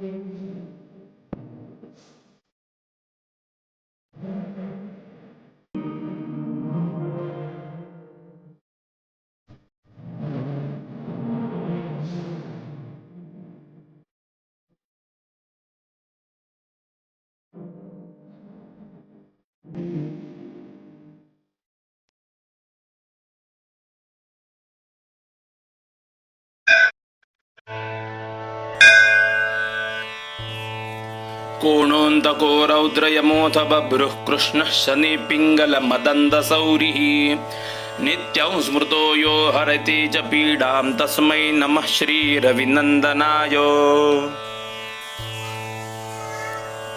Mm-hmm. कोणोऽन्तको रौद्रयमोऽथ बभ्रुः कृष्णः शनिपिङ्गलमदन्दसौरिः। नित्यं स्मृतो यो हरति च पीडां तस्मै नमः श्रीरविनन्दनाय।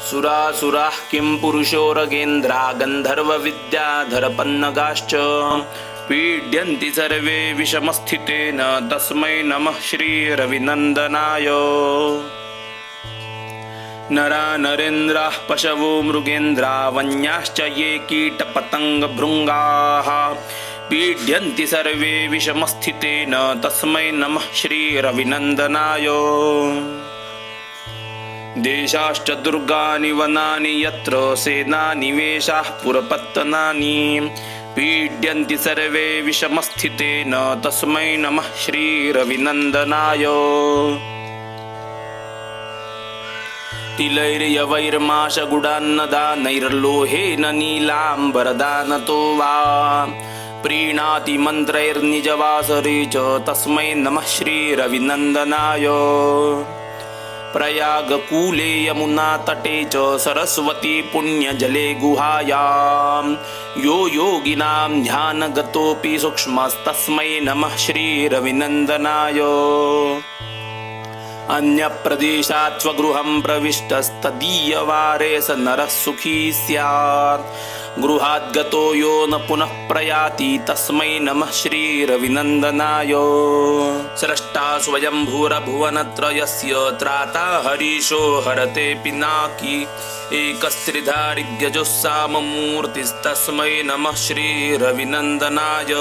सुरासुराः किं पुरुषो रगेन्द्रा गन्धर्वविद्याधरपन्नगाश्च। पीड्यन्ति सर्वे विषमस्थितेन तस्मै नमः श्रीरविनन्दनाय। नरा नरेन्द्राः पशवो मृगेन्द्रा वन्याश्च ये कीटपतङ्गभृङ्गाः। पीड्यन्ति सर्वे विषमस्थितेन तस्मै नमः श्रीरविनन्दनाय। देशाश्च दुर्गानि वनानि यत्र सेनानिवेशाः पुरपत्तनानि। पीड्यन्ति सर्वे विषमस्थितेन तस्मै नमः श्रीरविनन्दनाय। तिलैर्यवैर्माशगुडान्नदानैर्लोहेन नीलाम्बरदानतो वा प्रीणाति मन्त्रैर्निजवासरे च तस्मै नमः श्रीरविनन्दनाय प्रयागकूले यमुनातटे च सरस्वती पुण्यजले गुहायां यो योगिनां ध्यानगतोऽपि सूक्ष्मस्तस्मै नमः श्रीरविनन्दनाय अन्यप्रदेशात् स्वगृहं प्रविष्टस्तदीयवारे स नरः सुखी स्यात्। गृहात् गतो यो न पुनः प्रयाति तस्मै नमः श्रीरविनन्दनाय। स्रष्टा स्वयंभूरभुवनत्रयस्य त्राता हरीशो हरते पिनाकी। एकस्त्रिधारिग्यजुस्साममूर्तिस्तस्मै नमः श्रीरविनन्दनाय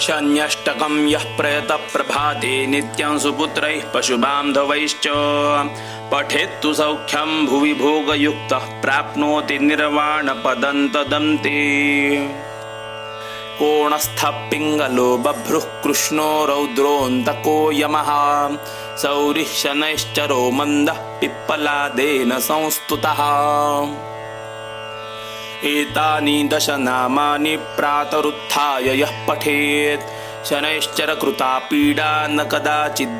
शन्यष्टकं यः प्रयतप्रभाते नित्यं सुपुत्रैः पशुबान्धवैश्च। पठेत्तु सौख्यं भुवि भोगयुक्तः प्राप्नोति निर्वाणपदं तदन्ते कोणस्थः पिङ्गलो बभ्रुः कृष्णो रौद्रोऽन्तको यमः। सौरिः शनैश्चरो मन्दः पिप्पलादेन संस्तुतः एतानि दशनामानि प्रातरुत्थाय यः पठेत्। शनैश्चरकृता पीडा न कदाचित्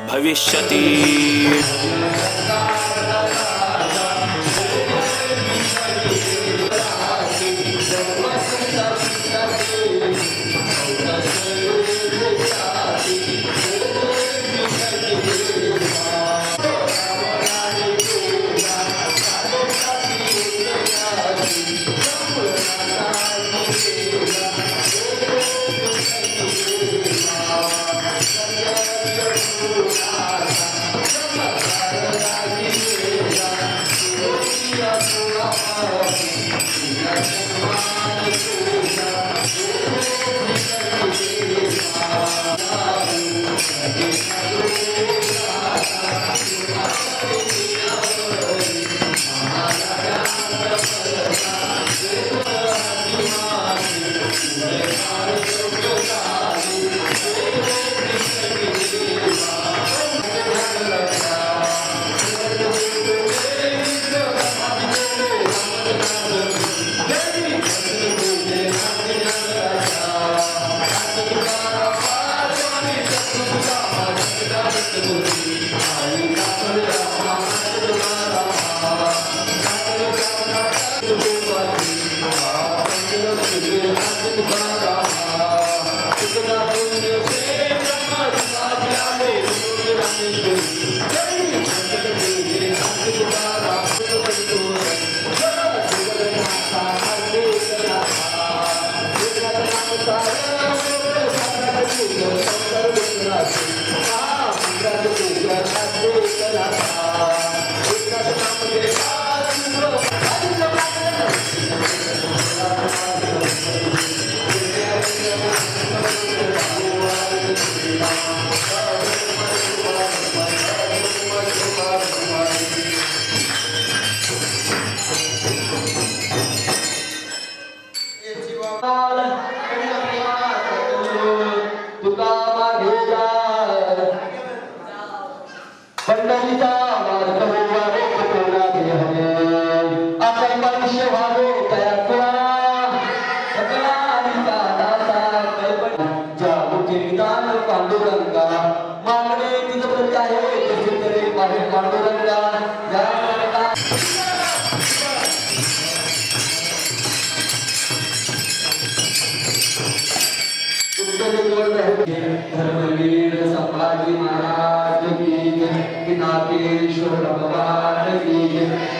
धर्मवीर संभाजी महाराज की जय पिनाकेश्वर भगवान की जय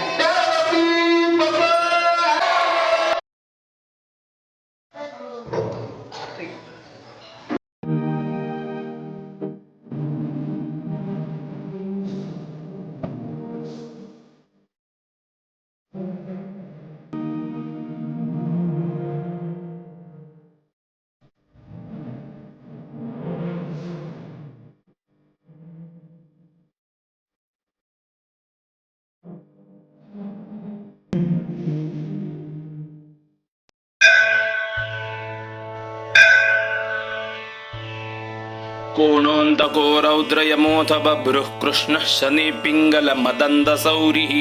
कोणोऽन्तको रौद्रयमोऽथ बभ्रुः कृष्णः शनि पिङ्गलमदन्दसौरिः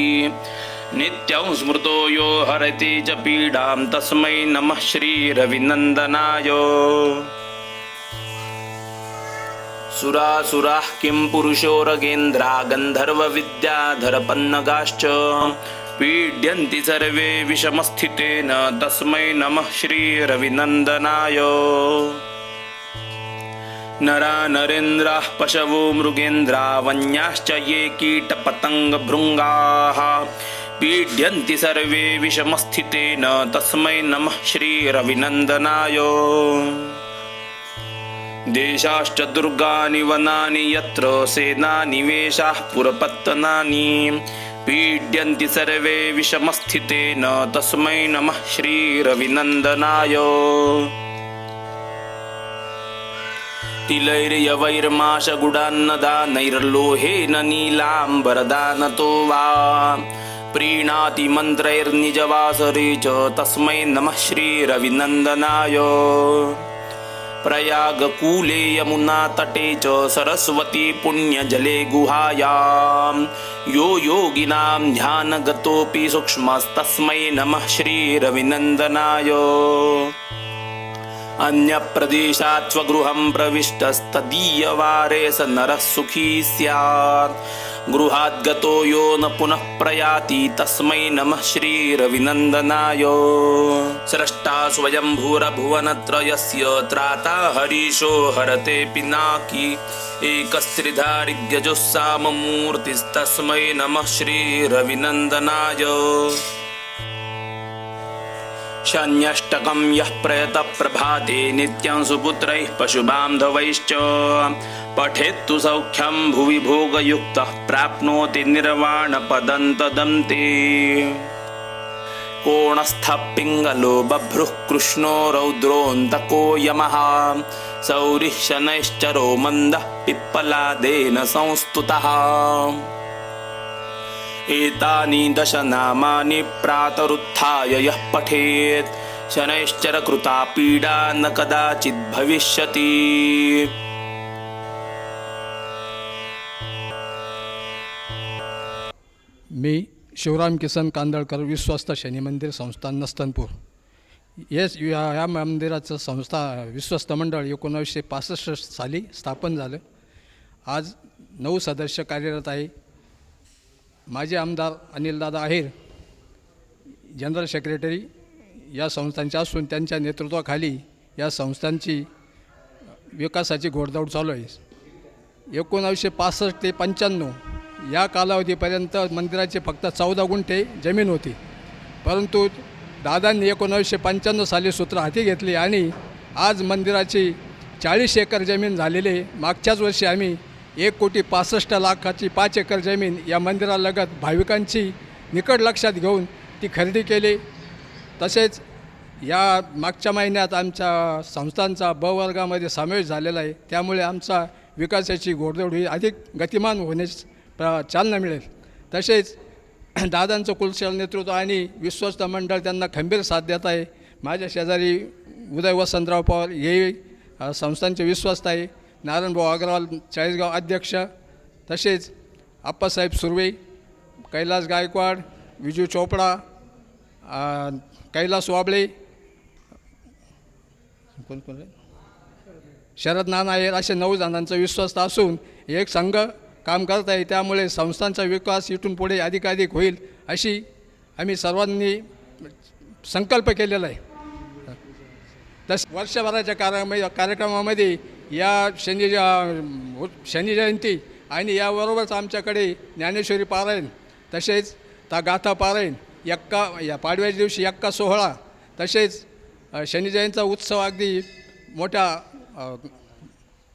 नित्यं स्मृतो यो हरति च पीडां तस्मै नमः श्रीरविनन्दनाय। सुरासुराः किं पुरुषो रगेन्द्रा गन्धर्वविद्याधरपन्नगाश्च। पीड्यन्ति सर्वे विषमस्थितेन तस्मै नमः श्रीरविनन्दनाय नरा नरेन्द्राः पशवो मृगेन्द्रा वन्याश्च ये कीटपतङ्गभृङ्गाः। पीड्यन्ति सर्वे विषमस्थितेन तस्मै नमः श्रीरविनन्दनाय। देशाश्च दुर्गानि वनानि यत्र सेनानिवेशाः पुरपत्तनानि। पीड्यन्ति सर्वे विषमस्थितेन तस्मै नमः श्रीरविनन्दनाय तिलैर्यवैर्माशगुडान्नदानैर्लोहेन नीलाम्बरदानतो वा प्रीणाति मन्त्रैर्निजवासरे च तस्मै नमः श्रीरविनन्दनाय प्रयागकूले यमुनातटे च सरस्वती पुण्यजले गुहायां यो योगिनां ध्यानगतोऽपि सूक्ष्मस्तस्मै नमः श्रीरविनन्दनाय अन्यप्रदेशात् स्वगृहं प्रविष्टस्तदीयवारे स नरः सुखी स्यात्। गृहात् गतो यो न पुनः प्रयाति तस्मै नमः श्रीरविनन्दनाय। स्रष्टा स्वयंभूरभुवनत्रयस्य त्राता हरीशो हरते पिनाकी। एकस्त्रिधारिग्यजुस्साममूर्तिस्तस्मै नमः श्रीरविनन्दनाय शन्यष्टकं यः प्रयतप्रभाते नित्यं सुपुत्रैः पशुबान्धवैश्च। पठेत्तु सौख्यं भुवि भोगयुक्तः प्राप्नोति निर्वाणपदं तदन्ते कोणस्थः पिङ्गलो बभ्रुः कृष्णो रौद्रोऽन्तको यमः। सौरिः शनैश्चरो मन्दः पिप्पलादेन संस्तुतः एतानि दशनामानि प्रातरुत्थाय यः पठेत्। शनैश्चरकृता पीडा न कदाचित् भविष्यति। मी शिवराम किसन कांदळकर विश्वस्त शनी मंदिर संस्थान नस्तनपूर. येस या या मंदिराचं संस्था विश्वस्त मंडळ एकोणावीसशे पासष्ट साली स्थापन झालं. आज नऊ सदस्य कार्यरत आहे. माझे आमदार अनिलदादा आहेर जनरल सेक्रेटरी या संस्थांचे असून त्यांच्या नेतृत्वाखाली या संस्थांची विकासाची घोडदौड चालू आहे. एकोणावीसशे पासष्ट ते पंच्याण्णव या कालावधीपर्यंत मंदिराचे फक्त चौदा गुंठे जमीन होती. परंतु दादांनी एकोणावीसशे पंच्याण्णव साली सूत्र हाती घेतली आणि आज मंदिराची चाळीस एकर जमीन झालेली मागच्याच वर्षी आम्ही एक कोटी पासष्ट लाखाची पाच एकर जमीन या मंदिरालगत भाविकांची निकट लक्षात घेऊन ती खरेदी केली. तसेच या मागच्या महिन्यात आमच्या संस्थांचा ब वर्गामध्ये समावेश झालेला आहे. त्यामुळे आमचा विकासाची घोडदोड ही अधिक गतिमान होण्यास चालना मिळेल. तसेच दादांचं कुलशल नेतृत्व आणि विश्वस्त मंडळ त्यांना खंबीर साथ देत आहे. माझ्या शेजारी उदय वसंतराव पवार हे संस्थांचे विश्वस्त आहे. नारायणभाऊ अग्रवाल चाळीसगाव अध्यक्ष तसेच आप्पासाहेब सुर्वे कैलास गायकवाड विजू चोपडा कैलास वाबळे कोण कोण शरद नानायर असे नऊ जणांचा विश्वस्त असून एक संघ काम करत आहे. त्यामुळे संस्थांचा विकास इथून पुढे अधिकाधिक होईल अशी आम्ही सर्वांनी संकल्प केलेला आहे. तस वर्षभराच्या कार्य कार्यक्रमामध्ये या शनी शनी जयंती आणि याबरोबरच आमच्याकडे ज्ञानेश्वरी पारायण तसेच ता गाथा पारायण यक्का या पाडव्याच्या दिवशी यक्का सोहळा तसेच अ, उत्सव अगदी मोठ्या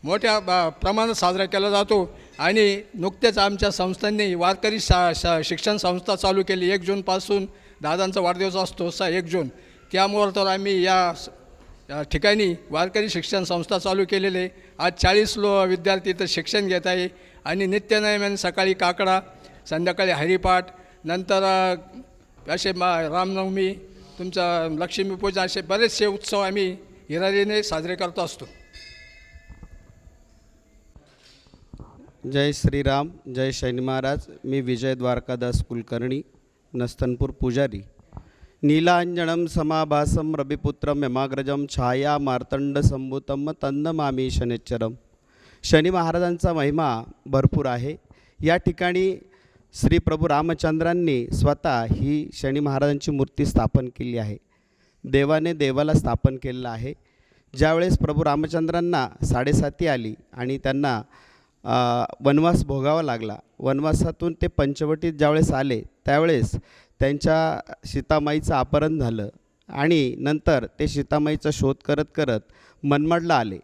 मोठ्या प्रमाणात साजरा केला जातो आणि नुकतेच आमच्या संस्थांनी वारकरी शा शा शिक्षण संस्था चालू केली. एक जूनपासून दादांचा वाढदिवस असतो सा एक जून. त्यामुळे तर आम्ही या ठिकाणी वारकरी शिक्षण संस्था चालू केलेले आज चाळीस लो विद्यार्थी इथं शिक्षण घेत आहे. आणि नित्यनेमाने सकाळी काकडा संध्याकाळी हरिपाठ नंतर असे मा रामनवमी तुमचा लक्ष्मीपूजा असे बरेचसे उत्सव आम्ही हिरारीने साजरे करत असतो. जय श्रीराम जय शैनी महाराज. मी विजय द्वारकादास कुलकर्णी नस्तनपूर पुजारी. नीलांजनं समाभासं रविपुत्रं यमाग्रजं छाया मार्तंड संभूतं तन्नमामी शनिच्चरम शनी महाराजांचा महिमा भरपूर आहे या ठिकाणी श्री प्रभू रामचंद्रांनी स्वतः ही शनी महाराजांची मूर्ती स्थापन केली आहे देवाने देवाला स्थापन केलेलं आहे ज्यावेळेस प्रभू रामचंद्रांना साडेसाती आली आणि त्यांना वनवास भोगावा लागला वनवासातून ते पंचवटीत ज्यावेळेस आले त्यावेळेस त्यांच्या सीतामाईचं अपहरण झालं आणि नंतर ते सीतामाईचा शोध करत करत मनमाडला आले.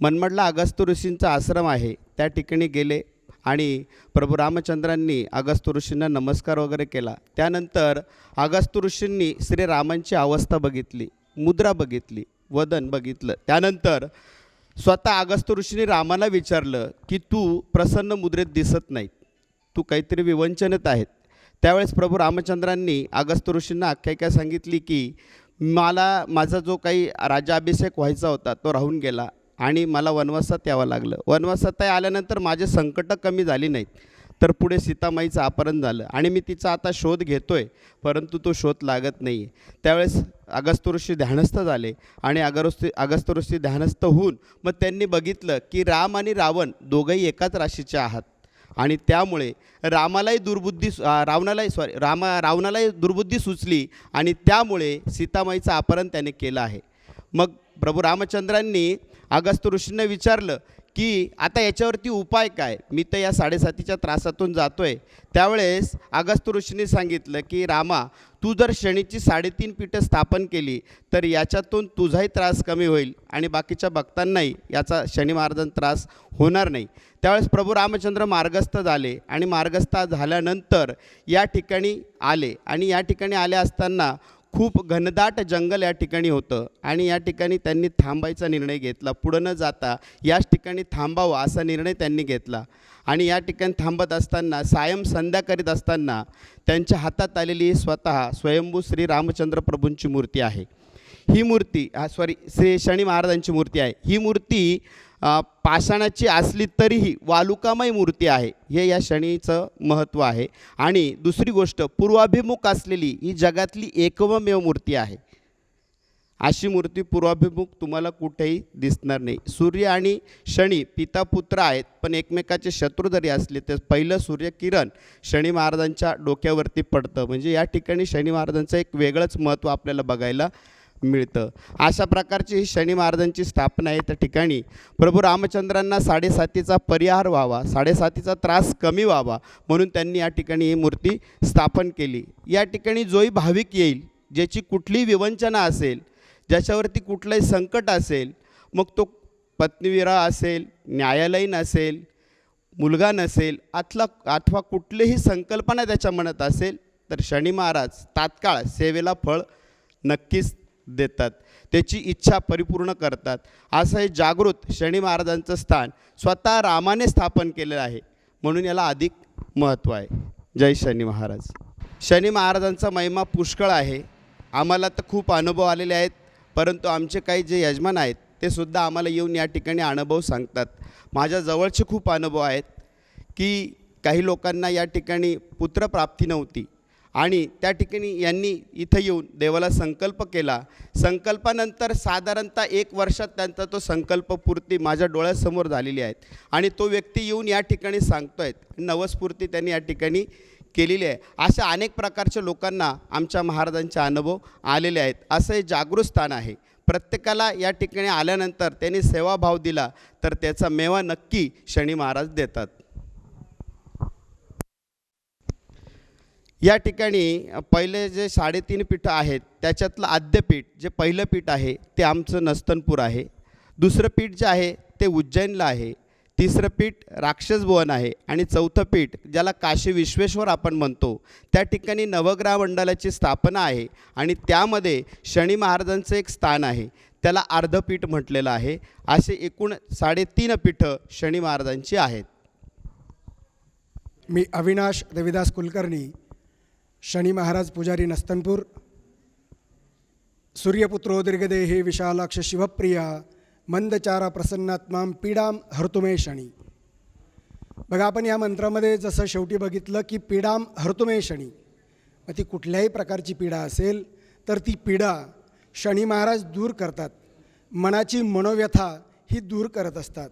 मनमाडला अगस्त ऋषींचा आश्रम आहे त्या ठिकाणी गेले आणि प्रभू रामचंद्रांनी अगस्त ऋषींना नमस्कार वगैरे केला. त्यानंतर अगस्त ऋषींनी श्रीरामांची अवस्था बघितली मुद्रा बघितली वदन बघितलं. त्यानंतर स्वतः अगस्त ऋषींनी रामाला विचारलं की तू प्रसन्न मुद्रेत दिसत नाही तू काहीतरी विवंचनेत आहेत. त्यावेळेस प्रभू रामचंद्रांनी अगस्त ऋषींना आख्यायिका सांगितली की मला माझा जो काही राज्याभिषेक व्हायचा होता तो राहून गेला आणि मला वनवासात यावं लागलं. वनवासात आल्यानंतर माझे संकटं कमी झाली नाहीत. तर पुढे सीतामाईचं अपहरण झालं आणि मी तिचा आता शोध घेतो आहे परंतु तो शोध लागत नाही आहे त्यावेळेस अगस्त ऋषी ध्यानस्थ झाले आणि अगस्त अगस्त ऋषी ध्यानस्थ होऊन मग त्यांनी बघितलं की राम आणि रावण दोघंही एकाच राशीचे आहात. आणि त्यामुळे रामालाही दुर्बुद्धी रावणालाही सॉरी रामा रावणालाही दुर्बुद्धी सुचली आणि त्यामुळे सीतामाईचं अपहरण त्याने केलं आहे. मग प्रभू रामचंद्रांनी अगस्त ऋषींना विचारलं की आता याच्यावरती उपाय काय? मी तर या साडेसातीच्या त्रासातून जातोय. त्यावेळेस अगस्त ऋषीने सांगितलं की रामा तू जर शनीची साडेतीन पीठं स्थापन केली तर याच्यातून तुझाही त्रास कमी होईल आणि बाकीच्या भक्तांनाही याचा शनी महाराजांचा त्रास होणार नाही. त्यावेळेस प्रभू रामचंद्र मार्गस्थ झाले आणि मार्गस्थ झाल्यानंतर या ठिकाणी आले. आणि या ठिकाणी आले असताना खूप घनदाट जंगल या ठिकाणी होतं आणि या ठिकाणी त्यांनी थांबायचा निर्णय घेतला. पुढं न जाता याच ठिकाणी थांबावं असा निर्णय त्यांनी घेतला. आणि या ठिकाणी थांबत असताना सायम संध्या करीत असताना त्यांच्या हातात आलेली स्वतः स्वयंभू श्री रामचंद्र प्रभूंची मूर्ती आहे. ही मूर्ती हा सॉरी श्री शनी महाराजांची मूर्ती आहे. ही मूर्ती पाषाणाची असली तरीही वालुकामय मूर्ती आहे. हे या शनीचं महत्त्व आहे. आणि दुसरी गोष्ट पूर्वाभिमुख असलेली ही जगातली एकमेव मूर्ती आहे. अशी मूर्ती पूर्वाभिमुख तुम्हाला कुठेही दिसणार नाही. सूर्य आणि शनी पिता पुत्र आहेत पण एकमेकाचे शत्रू जरी असले तर पहिलं सूर्यकिरण शनी महाराजांच्या डोक्यावरती पडतं. म्हणजे या ठिकाणी शनी महाराजांचं एक वेगळंच महत्त्व आपल्याला बघायला मिळतं. अशा प्रकारची ही शनी महाराजांची स्थापना आहे त्या ठिकाणी. प्रभू रामचंद्रांना साडेसातीचा परिहार व्हावा साडेसातीचा त्रास कमी व्हावा म्हणून त्यांनी या ठिकाणी ही मूर्ती स्थापन केली. या ठिकाणी जोही भाविक येईल ज्याची कुठलीही विवंचना असेल ज्याच्यावरती कुठलंही संकट असेल मग तो पत्नीविरा असेल न्यायालयीन असेल मुलगा नसेल अथला अथवा कुठलीही संकल्पना त्याच्या मनात असेल तर शनी महाराज तात्काळ सेवेला फळ नक्कीच देतात. त्याची इच्छा परिपूर्ण करतात. असं हे जागृत शनी महाराजांचं स्थान स्वतः रामाने स्थापन केलेलं आहे. म्हणून याला अधिक महत्त्व आहे. जय शनी महाराज. शनी महाराजांचा महिमा पुष्कळ आहे. आम्हाला तर खूप अनुभव आलेले आहेत. परंतु आमचे काही जे यजमान आहेत ते सुद्धा आम्हाला येऊन या ठिकाणी अनुभव सांगतात. माझ्या जवळचे खूप अनुभव आहेत की काही लोकांना या ठिकाणी पुत्रप्राप्ती नव्हती. आणि त्या ठिकाणी यांनी इथं येऊन देवाला संकल्प केला. संकल्पानंतर साधारणतः एक वर्षात त्यांचा तो संकल्प पूर्ती माझ्या डोळ्यासमोर झालेली आहेत. आणि तो व्यक्ती येऊन या ठिकाणी सांगतो आहेत नवस्फूर्ती त्यांनी या ठिकाणी केलेली आहे. अशा अनेक प्रकारच्या लोकांना आमच्या महाराजांचे अनुभव आलेले आहेत. असं हे जागृत स्थान आहे. प्रत्येकाला या ठिकाणी आल्यानंतर त्यांनी सेवाभाव दिला तर त्याचा मेवा नक्की शनी महाराज देतात. या ठिकाणी पहिले जे साडेतीन पीठं आहेत त्याच्यातलं आद्यपीठ जे पहिलं पीठ आहे ते आमचं नस्तनपूर आहे. दुसरं पीठ जे आहे ते उज्जैनला आहे. तिसरं पीठ राक्षसभुवन आहे. आणि चौथं पीठ ज्याला काशी विश्वेश्वर आपण म्हणतो त्या ठिकाणी नवग्रह मंडळाची स्थापना आहे. आणि त्यामध्ये शनी महाराजांचं एक स्थान आहे. त्याला अर्धपीठ म्हटलेलं आहे. असे एकूण साडेतीन पीठं शनी महाराजांची आहेत. मी अविनाश देविदास कुलकर्णी शनी महाराज पुजारी नस्तनपूर सूर्यपुत्रो दीर्घदेहे विशालाक्ष शिवप्रिया मंदचारा प्रसन्नात्माम पीडाम हर्तुमे शनी। बघा आपण या मंत्रामध्ये जसं शेवटी बघितलं की पीडाम हर्तुमे शनी. मग ती कुठल्याही प्रकारची पीडा असेल तर ती पीडा शनी महाराज दूर करतात. मनाची मनोव्यथा ही दूर करत असतात.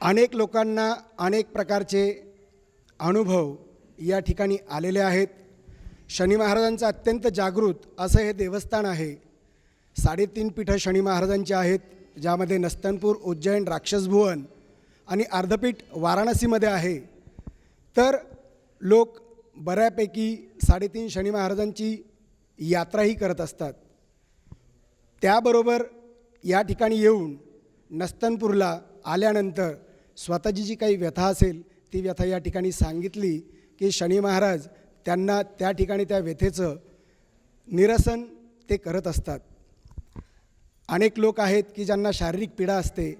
अनेक लोकांना अनेक प्रकारचे अनुभव या ठिकाणी आलेले आहेत. शनी महाराजांचं अत्यंत जागृत असं हे देवस्थान आहे. साडेतीन पीठं शनी महाराजांची आहेत ज्यामध्ये नस्तनपूर उज्जैन राक्षसभुवन आणि अर्धपीठ वाराणसीमध्ये आहे. तर लोक बऱ्यापैकी साडेतीन शनी महाराजांची यात्राही करत असतात. त्याबरोबर या ठिकाणी येऊन नस्तनपूरला आल्यानंतर स्वतःची जी काही व्यथा असेल ती व्यथा या ठिकाणी सांगितली. की शनी महाराज त्यांना त्या ठिकाणी त्या व्यथेचं निरसन ते करत असतात. अनेक लोक आहेत की ज्यांना शारीरिक पीडा असते.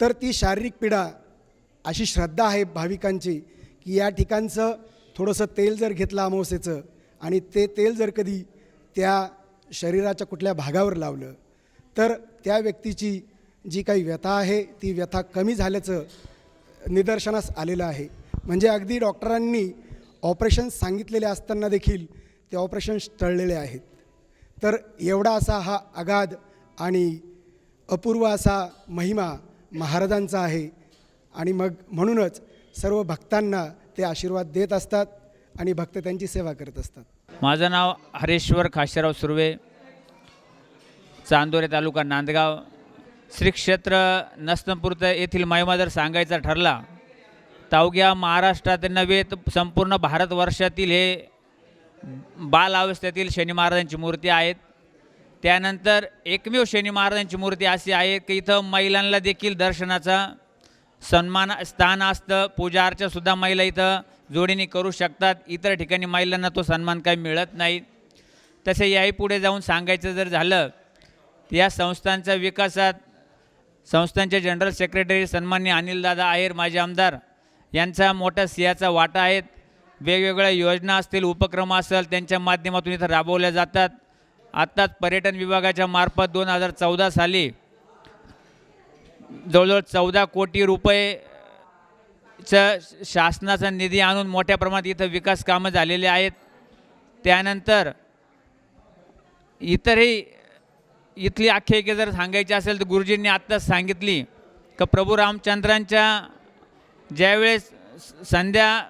तर ती शारीरिक पीडा अशी श्रद्धा आहे भाविकांची की या ठिकाणचं थोडंसं तेल जर घेतलं अमावस्येचं आणि ते तेल जर कधी त्या शरीराच्या कुठल्या भागावर लावलं तर त्या व्यक्तीची जी काही व्यथा आहे ती व्यथा कमी झाल्याचं निदर्शनास आलेलं आहे. म्हणजे अगदी डॉक्टरांनी ऑपरेशन सांगितलेले असताना देखील ते ऑपरेशन्स टळलेले आहेत. तर एवढा असा हा अगाध आणि अपूर्व असा महिमा महाराजांचा आहे आणि मग म्हणूनच सर्व भक्तांना ते आशीर्वाद देत असतात आणि भक्त त्यांची सेवा करत असतात. माझं नाव हरेश्वर खाशेराव सुर्वे चांदोरे तालुका नांदगाव. श्री क्षेत्र नस्तनपूर येथील महिमा जर सांगायचा ठरला अवघ्या महाराष्ट्रात नव्हे तर संपूर्ण भारतवर्षातील हे बाल अवस्थेतील शनी महाराजांची मूर्ती आहेत. त्यानंतर एकमेव शनी महाराजांची मूर्ती अशी आहे की इथं महिलांना देखील दर्शनाचा सन्मान स्थान असतं. पूजा अर्चासुद्धा महिला इथं जोडीने करू शकतात. इतर ठिकाणी महिलांना तो सन्मान काही मिळत नाही. तसे याही पुढे जाऊन सांगायचं जर झालं तर या संस्थांच्या विकासात संस्थांचे जनरल सेक्रेटरी सन्मान्य अनिलदादा आहेर माजी आमदार यांचा मोठा सिंहाचा वाटा आहेत. वेगवेगळ्या योजना असतील उपक्रम असेल त्यांच्या माध्यमातून इथं राबवल्या जातात. आत्ताच पर्यटन विभागाच्या मार्फत दोन हजार चौदा साली जवळजवळ चौदा कोटी रुपयेचं शासनाचा निधी आणून मोठ्या प्रमाणात इथं विकास कामं झालेले आहेत. त्यानंतर इतरही इथली आख्यायिका जर सांगायची असेल तर गुरुजींनी आत्ताच सांगितली का प्रभू रामचंद्रांच्या ज्यावेळेस स- संध्या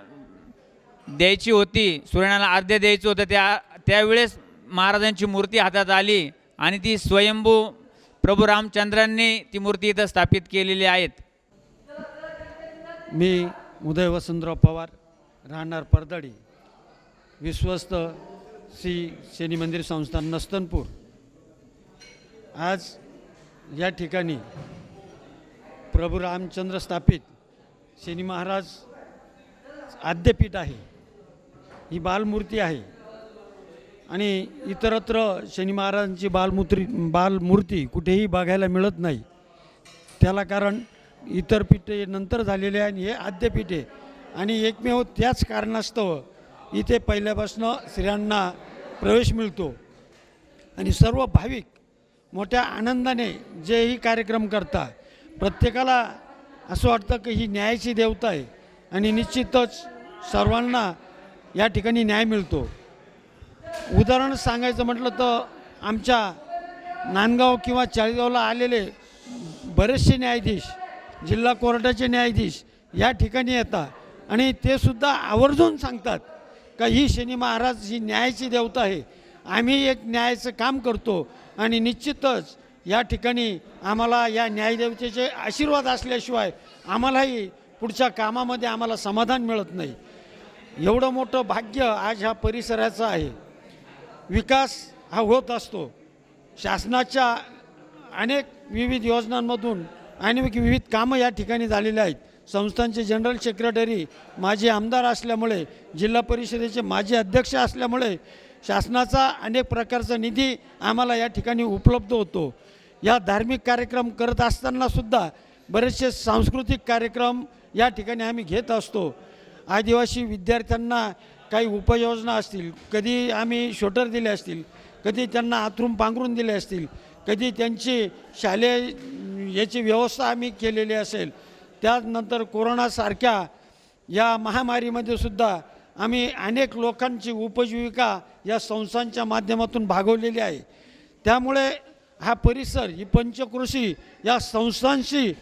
द्यायची होती सूर्यनाला अर्ध्य द्यायचं होतं त्या त्यावेळेस महाराजांची मूर्ती हातात आली आणि ती स्वयंभू प्रभू रामचंद्रांनी ती मूर्ती इथं स्थापित केलेली आहेत. मी उदय वसंतराव पवार राहणार परदडी विश्वस्त श्री शनी मंदिर संस्थान नस्तनपूर. आज या ठिकाणी प्रभू रामचंद्र स्थापित शनी महाराज आद्यपीठ आहे. ही बालमूर्ती आहे. आणि इतरत्र शनी महाराजांची बालमूत्री बालमूर्ती कुठेही बघायला मिळत नाही. त्याला कारण इतर पीठे नंतर झालेले आहे आणि हे आद्यपीठ आहे. आणि एकमेव त्याच कारणास्तव इथे पहिल्यापासून स्त्रियांना प्रवेश मिळतो. आणि सर्व भाविक मोठ्या आनंदाने जेही कार्यक्रम करता प्रत्येकाला असं वाटतं की ही न्यायाची देवता आहे. आणि निश्चितच सर्वांना या ठिकाणी न्याय मिळतो. उदाहरण सांगायचं म्हटलं तर आमच्या नांदगाव किंवा चाळीसगावला आलेले बरेचसे न्यायाधीश जिल्हा कोर्टाचे न्यायाधीश या ठिकाणी येतात. आणि ते सुद्धा आवर्जून सांगतात का ही शनी महाराज ही न्यायाची देवता आहे. आम्ही एक न्यायाचं काम करतो आणि निश्चितच या ठिकाणी आम्हाला या न्यायदेवतेचे आशीर्वाद असल्याशिवाय आम्हालाही पुढच्या कामामध्ये आम्हाला समाधान मिळत नाही. एवढं मोठं भाग्य आज ह्या परिसराचं आहे. विकास हा होत असतो. शासनाच्या अनेक विविध योजनांमधून अनेक विविध कामं या ठिकाणी झालेली आहेत. संस्थांचे जनरल सेक्रेटरी माजी आमदार असल्यामुळे जिल्हा परिषदेचे माजी अध्यक्ष असल्यामुळे शासनाचा अनेक प्रकारचा निधी आम्हाला या ठिकाणी उपलब्ध होतो. या धार्मिक कार्यक्रम करत असतानासुद्धा बरेचसे सांस्कृतिक कार्यक्रम या ठिकाणी आम्ही घेत असतो. आदिवासी विद्यार्थ्यांना काही उपाययोजना असतील कधी आम्ही शोटर दिले असतील कधी त्यांना आथरून पांघरून दिले असतील कधी त्यांची शालेय याची व्यवस्था आम्ही केलेली असेल त्यानंतर कोरोनासारख्या या महामारीमध्ये सुद्धा आम्ही अनेक लोकांची उपजीविका या संस्थांच्या माध्यमातून भागवलेली आहे. त्यामुळे हा परिसर ही पंचकृषी या संस्थांशी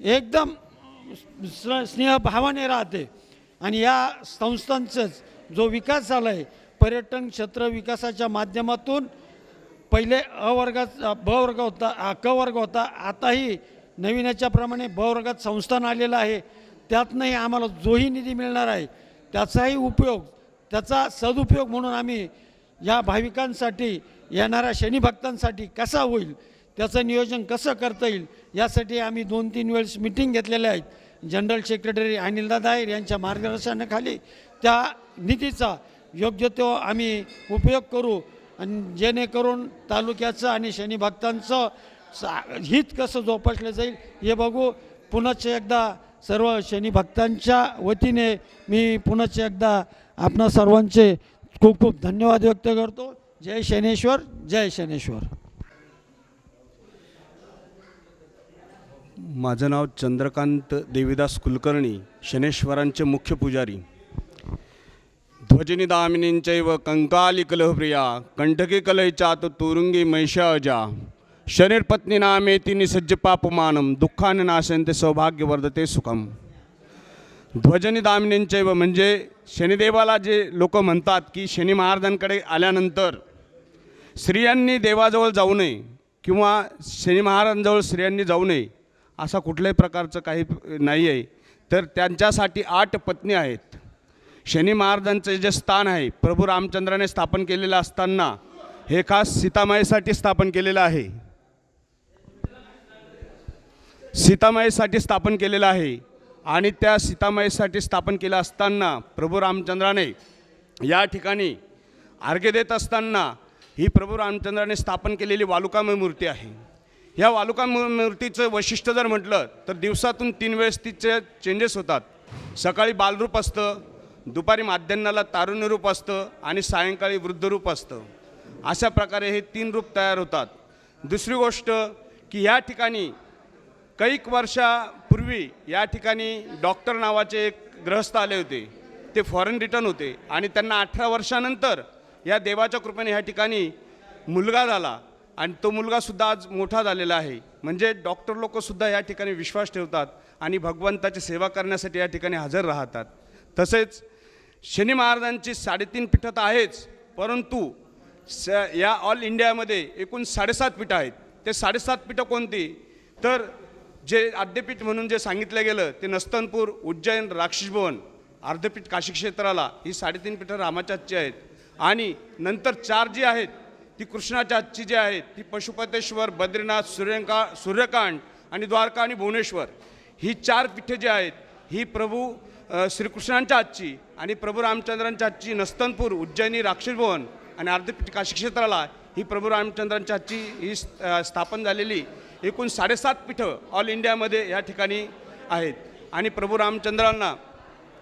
एकदम स्न- स्नेहभावाने राहते. आणि या संस्थांचाच जो विकास झाला आहे पर्यटन क्षेत्र विकासाच्या माध्यमातून पहिले अ वर्गात ब वर्ग होता आ, क वर्ग होता आताही नवीन याच्याप्रमाणे ब वर्गात संस्थान आलेलं आहे. त्यातनंही आम्हाला जोही निधी मिळणार आहे. त्याचाही उपयोग त्याचा सदुपयोग म्हणून आम्ही या भाविकांसाठी येणाऱ्या शनिभक्तांसाठी कसा होईल त्याचं नियोजन कसं करता येईल यासाठी आम्ही दोन तीन वेळेस मिटिंग घेतलेल्या आहेत. जनरल सेक्रेटरी अनिलदादा आहेर यांच्या मार्गदर्शनाखाली त्या निधीचा योग्य तो आम्ही उपयोग करू आणि जेणेकरून तालुक्याचं आणि शनिभक्तांचं सा हित कसं जोपासलं जाईल हे बघू. पुनश्च एकदा सर्व शनिभक्तांच्या वतीने मी पुनश्च एकदा आपणा सर्वांचे खूप खूप धन्यवाद व्यक्त करतो. जय शनेश्वर जय शनेश्वर. माझं नाव चंद्रकांत देवीदास कुलकर्णी शनेश्वरांचे मुख्य पुजारी. ध्वजनिदामिनींचैव कंकालिकलहप्रिया कंठकी कलयचात तुरुंगी मैषाजा शरीरपत्नी नामेती निसज्ज पापमानम दुःखाने नाशनते सौभाग्य वर्धते सुखम. ध्वजनिदामिनींचैव म्हणजे शनिदेवाला जे लोक म्हणतात की शनी महाराजांकडे आल्यानंतर स्त्रियांनी देवाजवळ जाऊ नये किंवा शनी महाराजांजवळ स्त्रियांनी जाऊ नये असा कुठल्याही प्रकारचं काही नाही आहे तर त्यांच्यासाठी आठ पत्नी आहेत. शनी महाराजांचं जे स्थान आहे प्रभू रामचंद्राने स्थापन केलेलं असताना हे खास सीतामाईसाठी स्थापन केलेलं आहे. सीतामाईसाठी स्थापन केलेलं आहे आणि त्या सीतामाईसाठी स्थापन केलं असताना प्रभू रामचंद्राने या ठिकाणी अर्घ्य देत असताना ही प्रभू रामचंद्राने स्थापन केलेली वालुकामय मूर्ती आहे. ह्या वालुकामय मूर्तीचं वैशिष्ट्य जर म्हटलं तर दिवसातून तीन वेळेस तिचे चेंजेस होतात. सकाळी बालरूप असतं दुपारी माध्यान्हाला तारुण्य रूप असतं आणि सायंकाळी वृद्धरूप असतं. अशा प्रकारे हे तीन रूप तयार होतात. दुसरी गोष्ट की या ठिकाणी कैक वर्षापूर्वी या ठिकाणी डॉक्टर नावाचे एक ग्रहस्थ आले होते. ते फॉरेन रिटर्न होते आणि त्यांना अठरा वर्षानंतर या देवाच्या कृपेने ह्या ठिकाणी मुलगा झाला. आणि तो मुलगासुद्धा आज मोठा झालेला आहे. म्हणजे डॉक्टर लोकसुद्धा या ठिकाणी विश्वास ठेवतात आणि भगवंताची सेवा करण्यासाठी या ठिकाणी हजर राहतात. तसेच शनी महाराजांची साडेतीन पीठं तर आहेच परंतु स या ऑल इंडियामध्ये एकूण साडेसात पीठं आहेत. ते साडेसात पीठं कोणती? तर जे आद्यपीठ म्हणून जे सांगितलं गेलं ते नस्तनपूर उज्जैन राक्षसभवन अर्धपीठ काशी क्षेत्राला ही साडेतीन पीठं रामाच्याची आहेत. आणि नंतर चार जी आहेत ती कृष्णाच्या आजची जी आहेत ती पशुपतेश्वर बद्रीनाथ सूर्यंका सूर्यकांड आणि द्वारका आणि भुवनेश्वर. ही चार पीठे जी आहेत ही प्रभू श्रीकृष्णांच्या आजची आणि प्रभू रामचंद्रांच्या आजची नस्तनपूर उज्जैनी राक्षसभवन आणि अर्धपीठ काशी क्षेत्राला ही प्रभू रामचंद्रांच्या आजची ही स्थापन झालेली एकूण साडेसात पीठं ऑल इंडियामध्ये या ठिकाणी आहेत. आणि प्रभू रामचंद्रांना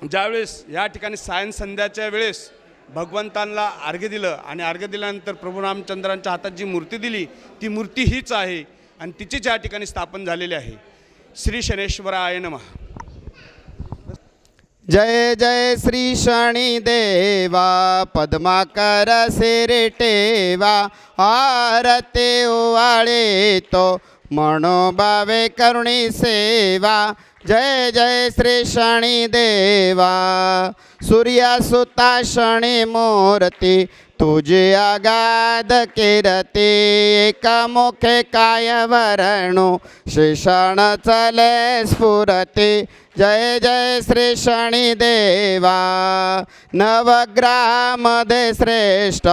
ज्यावेळेस या ठिकाणी सायन संध्याच्या वेळेस भगवंतांना अर्घ्य दिलं आणि अर्घ्य दिल्यानंतर प्रभू रामचंद्रांच्या हातात जी मूर्ती दिली ती मूर्ती हीच आहे आणि तिचीच या ठिकाणी स्थापन झालेली आहे. श्री शनेश्वराय नम. जय जय श्री शनी देवा पद्माकर सिरे टेवा आरते ओवाळे तो मनोभावे करुणी सेवा जय जय श्री शनी देवा। सूर्यासुता शनी मूर्ती तुझे आगाध किरते एकमुखे काय वरणू शेषण चले स्फुरते। जय जय श्री शनी देवा। नवग्रहामध्ये श्रेष्ठ।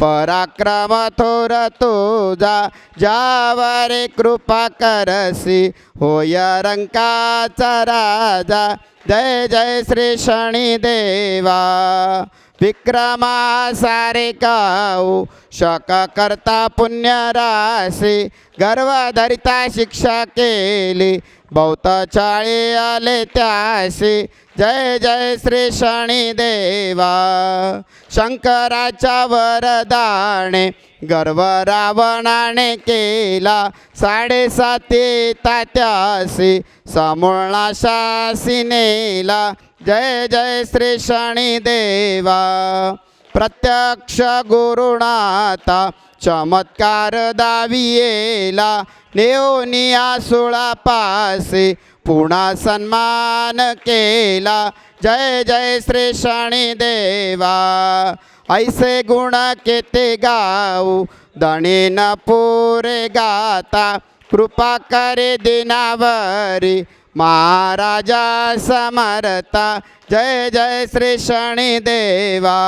पराक्रम थोर तुझा। ज्यावरे कृपा करसी। होय रंकाचा राजा। जय जय श्री शनी देवा। विक्रमा सारे शक करता पुण्य गर्वधरिता शिक्षा केली बहुत चाळे आले त्याशी. जय जय श्री शनी देवा. शंकराच्या वरदाने गर्व रावणाने केला साडेसाती तात्यासी समूळ शासिनेला जय जय श्री शनी देवा। प्रत्यक्ष गुरुनाथा चमत्कार दावियेला नेओनिया सोळा पासे पुन्हा सन्मान केला। जय जय श्री शनी देवा। ऐसे गुण केते गाऊ दणीन पुरे गाता। कृपा करे दिनावरी महाराजा समरता जय जय श्री शनी देवा.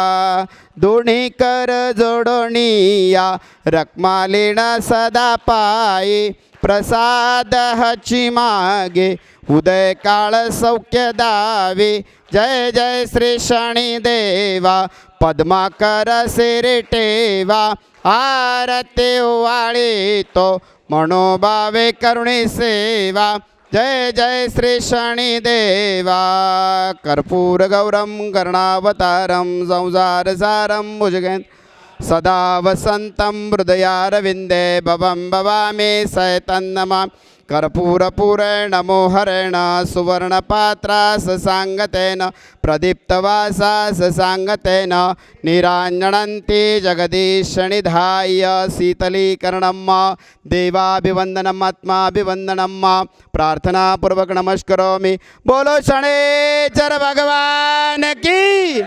दोन्ही कर जोडणीया रक्मालीन सदा पायी प्रसाद हची मागे उदय काळ सौख्य दावी. जय जय श्री शनी देवा पद्माकर सिरे टेवा आरते वाळे तो मनोभावे करुणी सेवा. जय जय श्री शनी देवा। कर्पूर गौरम कर्णावतारम संसार सारम सदा वसन्तं हृदयारविन्दे भवं भवामि सैतन्नमा। कर्पूरपूरणमोहरेण सुवर्णपात्रा ससाङ्गतेन प्रदीप्तवासा ससाङ्गतेन निराञ्जनन्ति जगदीशनिधाय शीतलीकरणं देवाभिवन्दनम् आत्माभिवन्दनं प्रार्थनापूर्वक नमस्करोमि। बोलो शणेचर भगवान् की।